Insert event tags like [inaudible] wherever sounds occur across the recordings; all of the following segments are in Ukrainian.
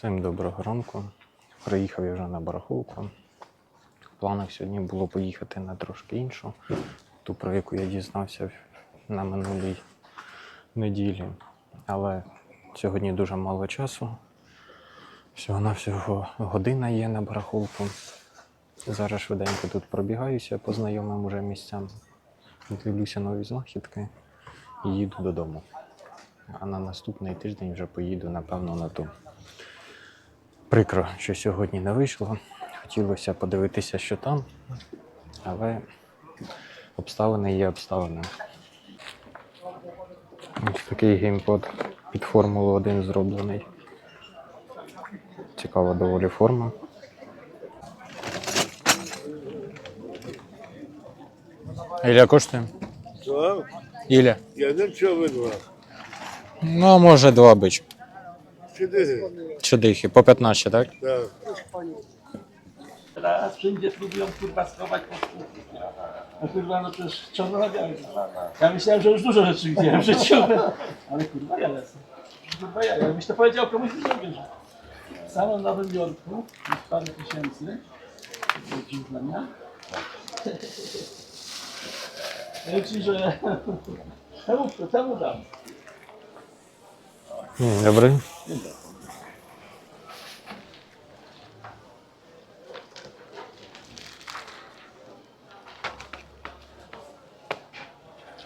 Всім доброго ранку. Приїхав я вже на барахолку. В планах сьогодні було поїхати на трошки іншу, ту, про яку я дізнався на минулій неділі. Але сьогодні дуже мало часу. Всього-навсього година є на барахолку. Зараз швиденько тут пробігаюся по знайомим уже місцям. Дивлюся нові знахідки і їду додому. А на наступний тиждень вже поїду, напевно, на ту. Прикро, що сьогодні не вийшло. Хотілося подивитися, що там, але обставини є обставини. Ось такий геймпад під Формулу 1 зроблений. Цікава доволі форма. Ілля коштує? Що? Ілля. Я не чого. Ну, може два бич. Trzy dychy. Trzy dychy, po 15, tak? Tak. Teraz wszędzie próbują kurwa schować po skórki. No kurwa, no to jest czarno na. Ja myślałem, że już dużo rzeczy widziałem w życiu. Ale kurwa ja lecę. Kurwa ja, jakbyś to powiedział komuś, nie wierzę. W samym Nowym Jorku, już parę tysięcy, godzin dla mnie. Powiem ci, że [laughs] temu, temu dam. Dzień dobry.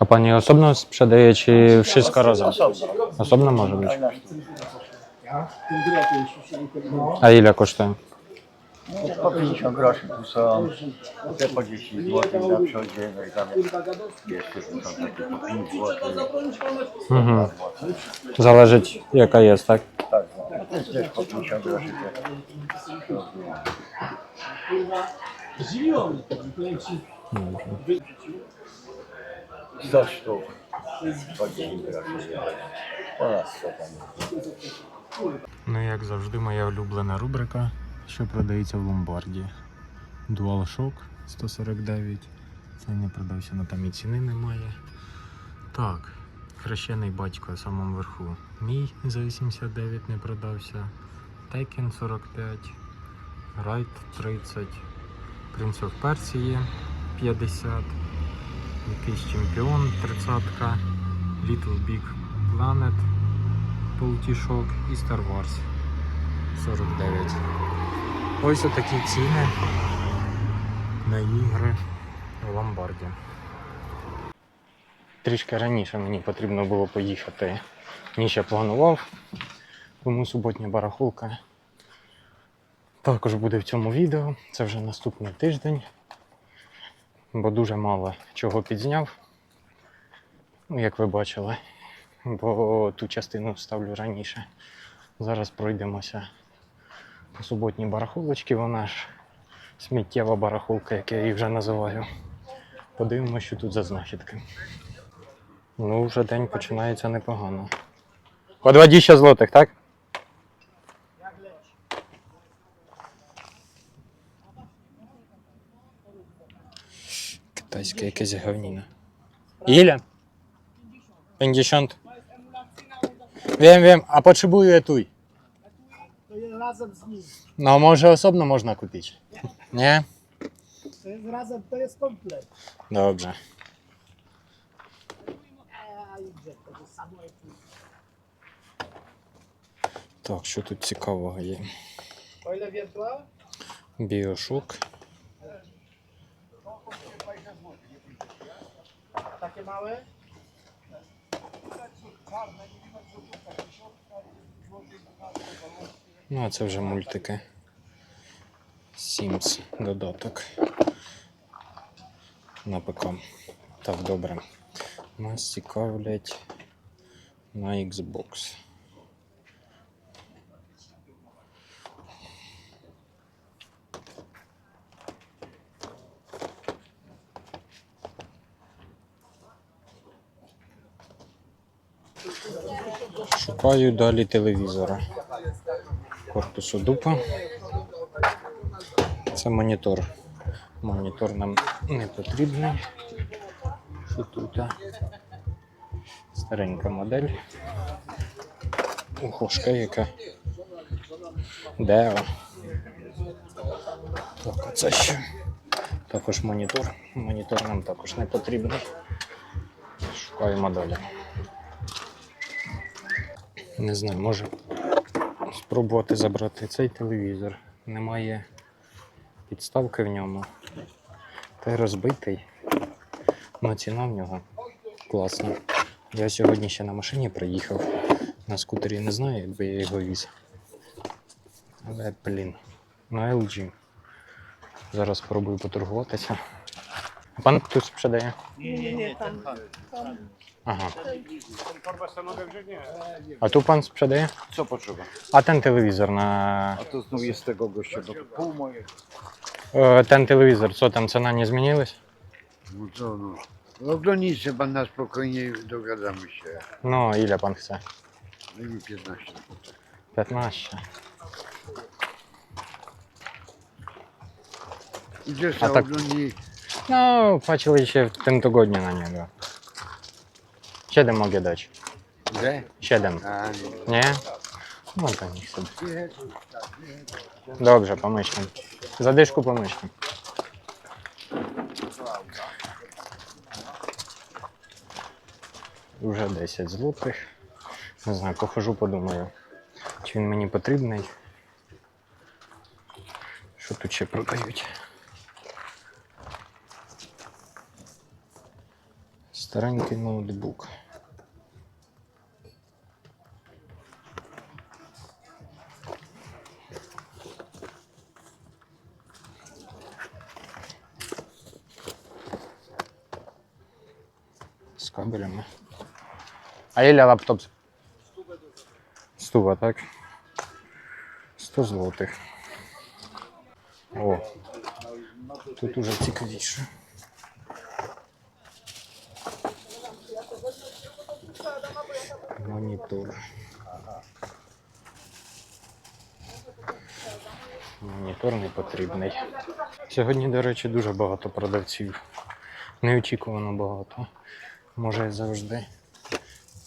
A pani osobno sprzedaje czy wszystko razem? Osobno może być. A ile kosztuje? Po 50 groszy tu są, te po 10 zł na przodzie, no i tam jeszcze tu są takie po 5 zł. Mhm. Zależeć jaka jest, tak? Tak, no. to jest też po 50 groszy. Te. Zdziwiło mnie to, powiem ci. 100 sztuk po 10 groszy. Po nas co tam. Ну, як завжди, моя улюблена рубрика, що продається в ломбарді. DualShock 149. Цей не продався, але там і ціни немає. Так, хрещений батько в самому верху. Мій за 89 не продався. Tekken 45. Райт 30. Prince of Persia 50. Якийсь чемпіон 30. Little Big Planet Полтішок і Star Wars 49. Ось такі ціни на ігри в ломбарді. Трішки раніше мені потрібно було поїхати, ніж я планував. Тому суботня барахолка також буде в цьому відео. Це вже наступний тиждень, бо дуже мало чого підзняв. Як ви бачили бо ту частину ставлю раніше. Зараз пройдемося по суботній барахолочці, вона ж сміттєва барахолка, як я її вже називаю. Подивимося, що тут за знахідки. Ну, вже день починається непогано. По 20 злотих, так? Китайська якась говніна. Іля? 50. Wiem, wiem, a potrzebuję tuj. To jest razem z nim. No może osobno można kupić. Nie? To jest razem, to jest komplet. Dobrze. A idzie, to jest samo jak tu. Так, що тут цікавого є? O ile wiertła? Біошок. Takie małe? Ну, а це вже мультики. Sims додаток. На ПК. Так, добре. Нас цікавлять на Xbox. Шукаю далі телевізора. Корпусу дупа. Це монітор. Монітор нам не потрібний. Що тут? Старенька модель. Охошка яка. Део. Так, оце ще. Також монітор. Монітор нам також не потрібний. Шукаємо далі. Не знаю, може спробувати забрати цей телевізор. Немає підставки в ньому. Та й розбитий. Ну, ціна в нього класна. Я сьогодні ще на машині приїхав. На скутері не знаю, якби я його віз. Але, блін, на LG. Зараз спробую поторгуватися. Pan tu sprzedaje? Nie, nie, nie, tam. Aha. Ten korba stanowił, że nie. A tu pan sprzedaje? Co potrzeba? A ten telewizor na... A to znów jest tego gościa, do pół mojego. E, ten telewizor, co tam cena nie zmieniłeś? No co no. No to nic, że pan na spokojnie dogadamy się. No, ile pan chce? No i 15. 15. 15. I też A tak- oglądnij No, się w tym tygodniu na niego. 7 mogę dać. Ile? 7. A nie. Nie? No to niech sobie. Dobrze, pomyślę. Zadyszku pomyślę. Вже 10 злотих. Не знаю, похожу, подумаю, чи він мені потрібний. Що тут ще продають? Старенький ноутбук. з кабелями. А Ілля лаптоп? Стува, так? 100 злотих. О, тут уже цікавіше. Монітор. Монітор не потрібний. Сьогодні, до речі, дуже багато продавців. Неочікувано багато. Може, я завжди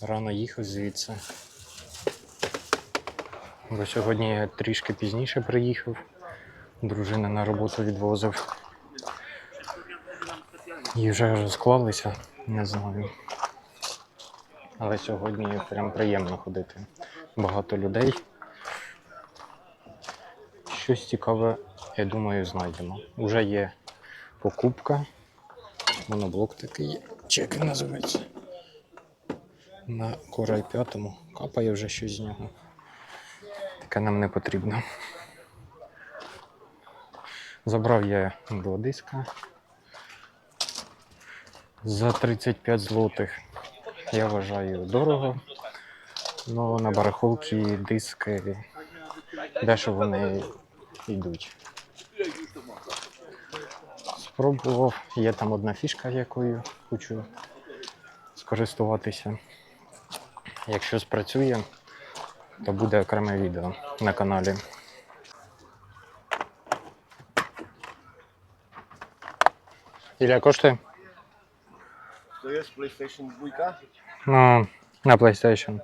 рано їхав звідси. Бо сьогодні я трішки пізніше приїхав. Дружина на роботу відвозив. І вже розклалися, не знаю. Але сьогодні прям приємно ходити. Багато людей. Щось цікаве, я думаю, знайдемо. Уже є покупка. Моноблок такий. Чек називається. На корай п'ятому. Капає вже щось з нього. Таке нам не потрібно. Забрав я два диска за 35 злотих. Я вважаю дорого. Ну на барахолки диски дешево вони йдуть. Спробував. Є там одна фішка, якою хочу скористуватися. Якщо спрацює, то буде окреме відео на каналі. Ілля коштує? To jest PlayStation 2? Ну, на PlayStation.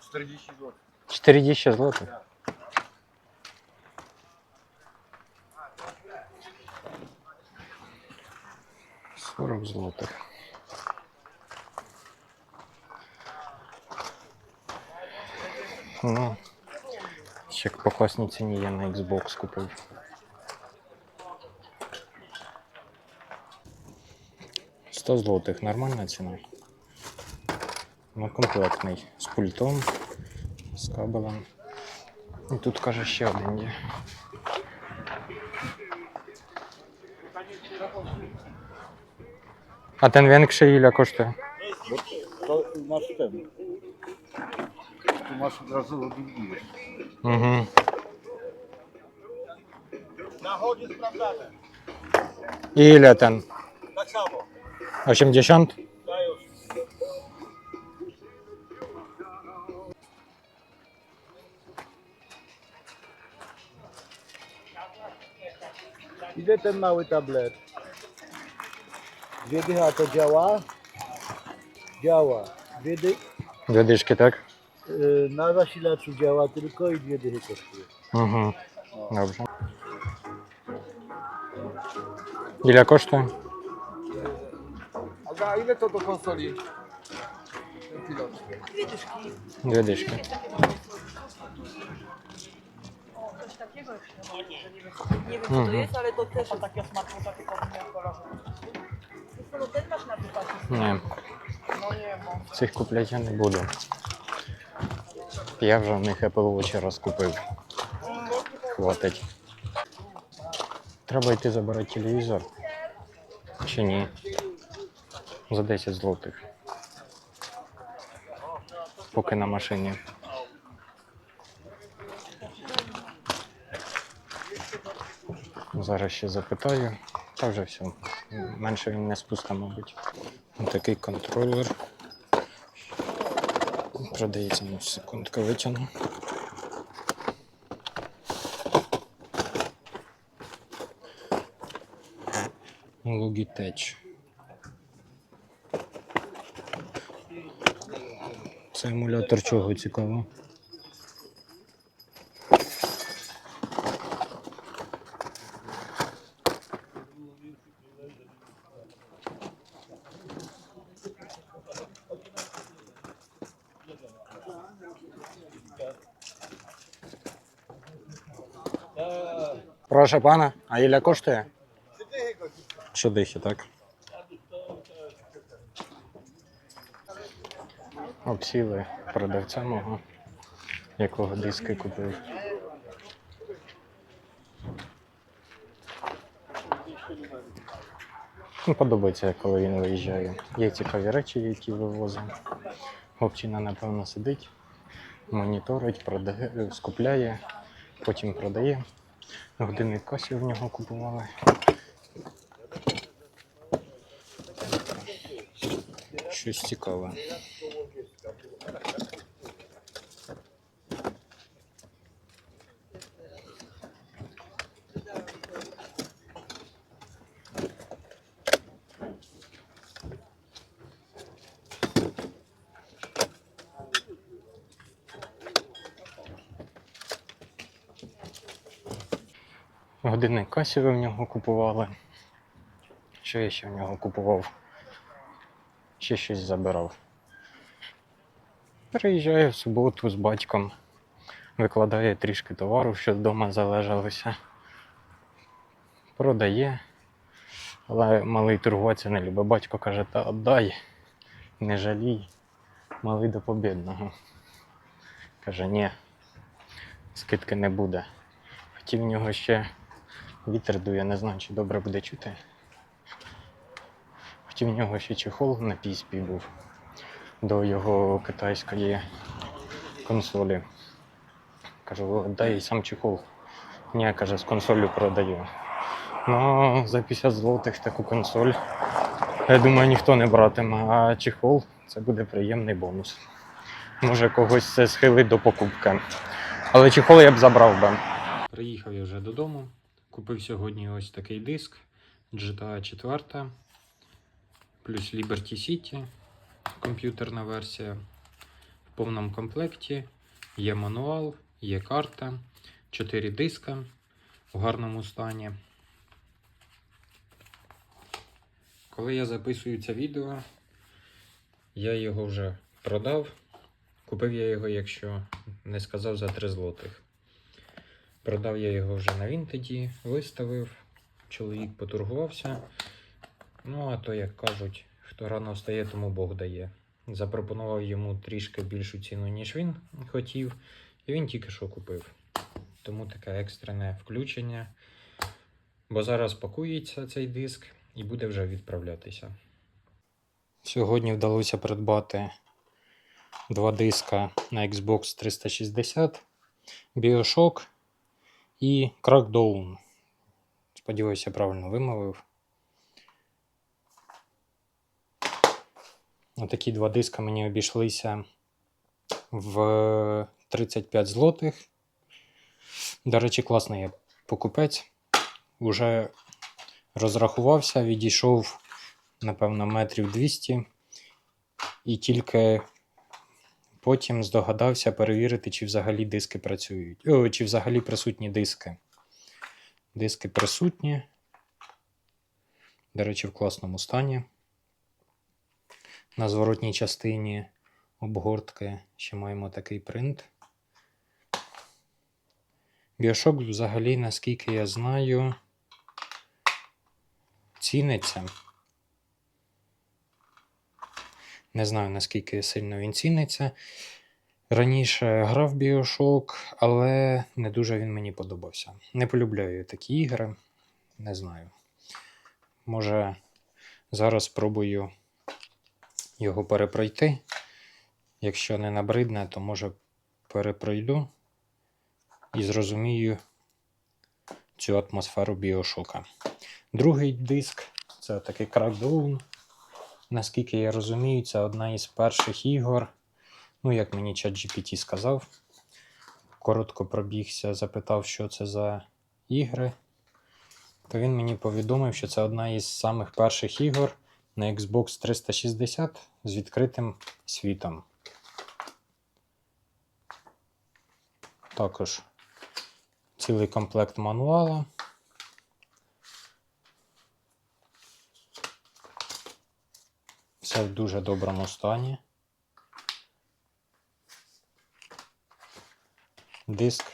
40 zł. 40 злотих. Сорок злотих. Ну, ще по класній ціні я на Xbox купив. Сто злотих, нормальна ціна. Ну, комплектний з пультом, з кабелем. І тут каже ще один є. А ten większy ile kosztuje? To masz ten. Tu masz od razu odbijesz. Mhm. Na chodzie sprawdzane. I ile ten? Tak samo. 80. Ile ten mały tablet? Dwie dycha to działa? Działa. Dwie, dy... Dwie dyszki, tak? Y, na zasilaczu działa tylko i dwie dychy kosztuje. Mhm. Dobrze. Ile kosztuje? A ile to do konsoli? Ten pilot. Dwie dyszki. Takiego Nie wiem co to jest, ale to też jest takie smaczne, takie w kolorze. No ten masz na wypadku. Nie. No nie, bo Цих купляти я не буду. Я вже в них Apple Watch розкупив. Хватить. Треба йти забирати телевізор. Чи ні? За 10 злотих. Поки на машині. Зараз ще запитаю. Та вже все. Менше він не спустить, мабуть. Такий контролер. Продається, ну, секундку витягну. Logitech. Це емулятор чого цікаво? Прошу пана, а Іля коштує? Чудихи, так. Обсіли продавця мого, якого диски купив. Ну, подобається, коли він виїжджає. Є цікаві речі, які вивозить. Хлопчина, напевно, сидить, моніторить, продає, скупляє, потім продає. Годинник касі в нього купували. Щось цікаве. Годинник касі в нього купували. Що я ще в нього купував? Ще щось забирав. Приїжджаю в суботу з батьком, викладає трішки товару, що вдома залежалося. Продає. Але малий торгуватися не любить. Батько каже, та отдай, не жалій, малий до побідного. Каже, ні, скидки не буде. Хотів в нього ще Вітер дує, не знаю, чи добре буде чути. Хотів в нього ще чехол на PSP був до його китайської консолі. Кажу, дай сам чехол. Ні, каже, з консолю продаю. Ну, за 50 злотих таку консоль. Я думаю, ніхто не братиме, а чехол це буде приємний бонус. Може когось це схилить до покупки. Але чехол я б забрав би. Приїхав я вже додому. Купив сьогодні ось такий диск GTA 4 плюс Liberty City, комп'ютерна версія. В повному комплекті є мануал, є карта, 4 диска в гарному стані. Коли я записую це відео, я його вже продав. Купив я його, якщо не сказав, за 3 злотих. Продав я його вже на Вінтеді, виставив, чоловік поторгувався. Ну, а то, як кажуть, хто рано встає, тому Бог дає. Запропонував йому трішки більшу ціну, ніж він хотів, і він тільки що купив. Тому таке екстрене включення. Бо зараз пакується цей диск і буде вже відправлятися. Сьогодні вдалося придбати два диска на Xbox 360, Bioshock і Crackdown. Сподіваюся, правильно вимовив. Отакі два диска мені обійшлися в 35 злотих. До речі, класний я покупець. Уже розрахувався, відійшов, напевно, метрів 200. І тільки потім здогадався перевірити, чи взагалі диски працюють. О, чи взагалі присутні диски. Диски присутні. До речі, в класному стані. На зворотній частині обгортки ще маємо такий принт. Біошок взагалі, наскільки я знаю, ціниться. Не знаю, наскільки сильно він ціниться. Раніше грав Біошок, але не дуже він мені подобався. Не полюбляю такі ігри. Не знаю. Може, зараз спробую його перепройти. Якщо не набридне, то може перепройду і зрозумію цю атмосферу біошока. Другий диск це такий Crackdown. Наскільки я розумію, це одна із перших ігор. Ну, як мені ChatGPT сказав. Коротко пробігся, запитав, що це за ігри. То він мені повідомив, що це одна із самих перших ігор на Xbox 360 з відкритим світом. Також цілий комплект мануала. Все в дуже доброму стані. Диск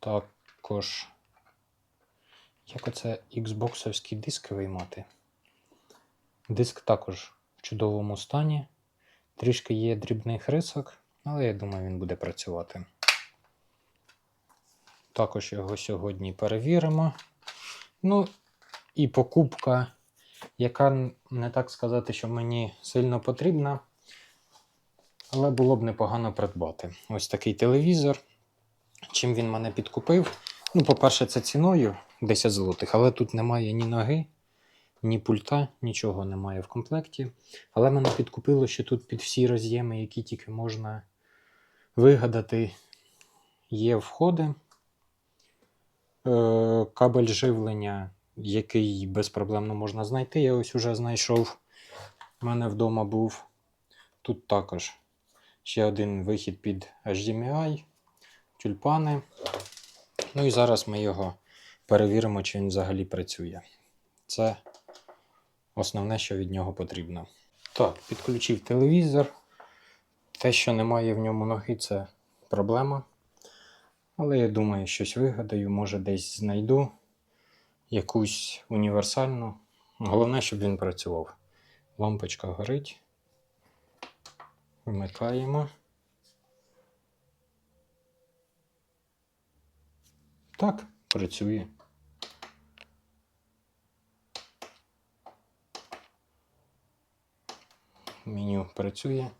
також. Як оце Xboxовські диски виймати? Диск також в чудовому стані. Трішки є дрібних рисок, але я думаю, він буде працювати. Також його сьогодні перевіримо. Ну, і покупка, яка не так сказати, що мені сильно потрібна, але було б непогано придбати. Ось такий телевізор. Чим він мене підкупив? Ну, по-перше, це ціною 10 злотих, але тут немає ні ноги, ні пульта, нічого немає в комплекті. Але мене підкупило, що тут під всі роз'єми, які тільки можна вигадати, є входи. Е, Кабель живлення, який безпроблемно можна знайти. Я ось уже знайшов. У мене вдома був. Тут також ще один вихід під HDMI, тюльпани. Ну і зараз ми його перевіримо, чи він взагалі працює. Це основне, що від нього потрібно. Так, підключив телевізор. Те, що немає в ньому ноги, це проблема. Але я думаю, щось вигадаю, може десь знайду якусь універсальну. Головне, щоб він працював. Лампочка горить. Вмикаємо. Так, працює. Меню працює.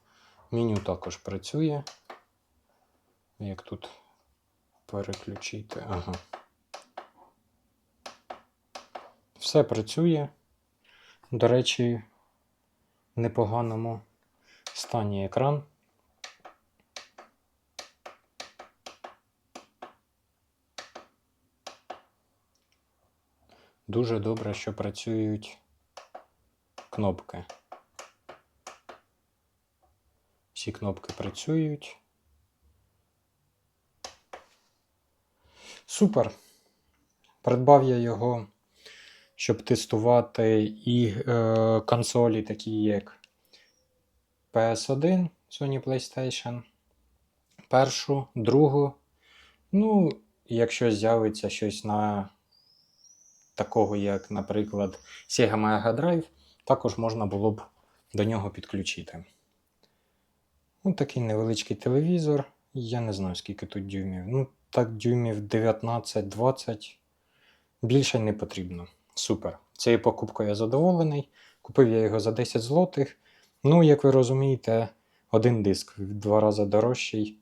Меню також працює. Як тут переключити? Ага. Все працює. До речі, в непоганому стані екран. Дуже добре, що працюють кнопки. Всі кнопки працюють. Супер. Придбав я його, щоб тестувати і е, консолі, такі як PS1, Sony PlayStation. Першу, другу. Ну, якщо з'явиться щось на такого, як, наприклад, Sega Mega Drive, також можна було б до нього підключити. Ну, такий невеличкий телевізор. Я не знаю, скільки тут дюймів. Ну, так, дюймів 19-20. Більше не потрібно. Супер. Цією покупкою я задоволений. Купив я його за 10 злотих. Ну, як ви розумієте, один диск в два рази дорожчий,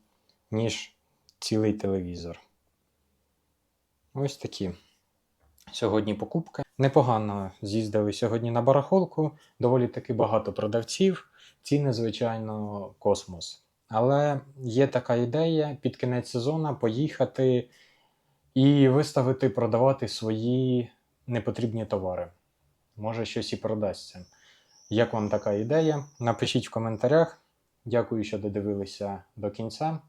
ніж цілий телевізор. Ось такі. Сьогодні покупки. Непогано з'їздили сьогодні на барахолку. Доволі таки багато продавців. Ціни, звичайно, космос. Але є така ідея під кінець сезону поїхати і виставити, продавати свої непотрібні товари. Може, щось і продасться. Як вам така ідея? Напишіть в коментарях. Дякую, що додивилися до кінця.